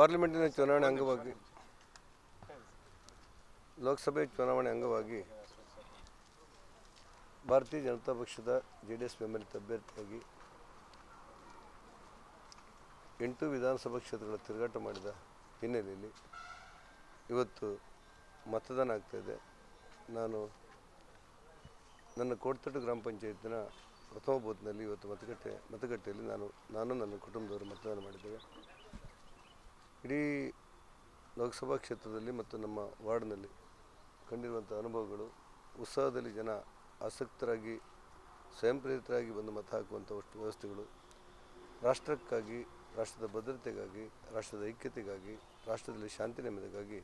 ಪಾರ್ಲಿಮೆಂಟಿನ ಚುನಾವಣೆ ಅಂಗವಾಗಿ, ಲೋಕಸಭೆ ಚುನಾವಣೆ ಅಂಗವಾಗಿ ಭಾರತೀಯ ಜನತಾ ಪಕ್ಷದ ಜೆ ಡಿ ಎಸ್ ಬೆಂಬಲಿತ ಅಭ್ಯರ್ಥಿಯಾಗಿ ಎಂಟು ವಿಧಾನಸಭಾ ಕ್ಷೇತ್ರಗಳ ತಿರುಗಾಟ ಮಾಡಿದ ಹಿನ್ನೆಲೆಯಲ್ಲಿ ಇವತ್ತು ಮತದಾನ ಆಗ್ತಾಯಿದೆ ನಾನು ನನ್ನ ಕೋಟತಟ್ಟು ಗ್ರಾಮ ಪಂಚಾಯತಿನ ಪ್ರಥಮ ಬೂತ್ನಲ್ಲಿ ಇವತ್ತು ಮತಗಟ್ಟೆ, ಮತಗಟ್ಟೆಯಲ್ಲಿ ನಾನು ನಾನು ನನ್ನ ಕುಟುಂಬದವರು ಮತದಾನ ಮಾಡಿದ್ದೇವೆ. ಇಡೀ ಲೋಕಸಭಾ ಕ್ಷೇತ್ರದಲ್ಲಿ ಮತ್ತು ನಮ್ಮ ವಾರ್ಡ್ನಲ್ಲಿ ಕಂಡಿರುವಂಥ ಅನುಭವಗಳು, ಉತ್ಸಾಹದಲ್ಲಿ ಜನ ಆಸಕ್ತರಾಗಿ ಸ್ವಯಂ ಪ್ರೇರಿತರಾಗಿ ಬಂದು ಮತ ಹಾಕುವಂಥ ಅಷ್ಟು ವ್ಯವಸ್ಥೆಗಳು, ರಾಷ್ಟ್ರಕ್ಕಾಗಿ, ರಾಷ್ಟ್ರದ ಭದ್ರತೆಗಾಗಿ, ರಾಷ್ಟ್ರದ ಐಕ್ಯತೆಗಾಗಿ, ರಾಷ್ಟ್ರದಲ್ಲಿ ಶಾಂತಿ ನೆಮ್ಮದಿಗಾಗಿ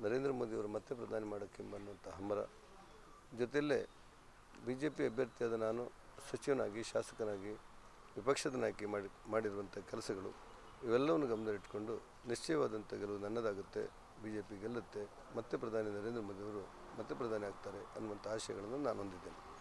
ನರೇಂದ್ರ ಮೋದಿಯವರು ಮತ್ತೆ ಪ್ರಧಾನಿ ಮಾಡೋಕ್ಕೆಂಬನ್ನುವಂಥ ಹಮ್ಮರ ಜೊತೆಯಲ್ಲೇ ಬಿ ಜೆ ಪಿ ಅಭ್ಯರ್ಥಿಯಾದ ನಾನು ಸಚಿವನಾಗಿ, ಶಾಸಕನಾಗಿ, ವಿಪಕ್ಷದ ನಾಯಕಿ ಮಾಡಿ, ಮಾಡಿರುವಂಥ ಕೆಲಸಗಳು. ಇವೆಲ್ಲವನ್ನು ಗಮನದಲ್ಲಿಟ್ಟುಕೊಂಡು ನಿಶ್ಚಯವಾದಂಥ ಗೆಲುವು ನನ್ನದಾಗುತ್ತೆ ಬಿ ಜೆ ಪಿ ಗೆಲ್ಲುತ್ತೆ, ಮತ್ತೆ ಪ್ರಧಾನಿ ನರೇಂದ್ರ ಮೋದಿಯವರು ಮತ್ತೆ ಪ್ರಧಾನಿ ಆಗ್ತಾರೆ ಅನ್ನುವಂಥ ಆಶಯಗಳನ್ನು ನಾನು ಹೊಂದಿದ್ದೇನೆ.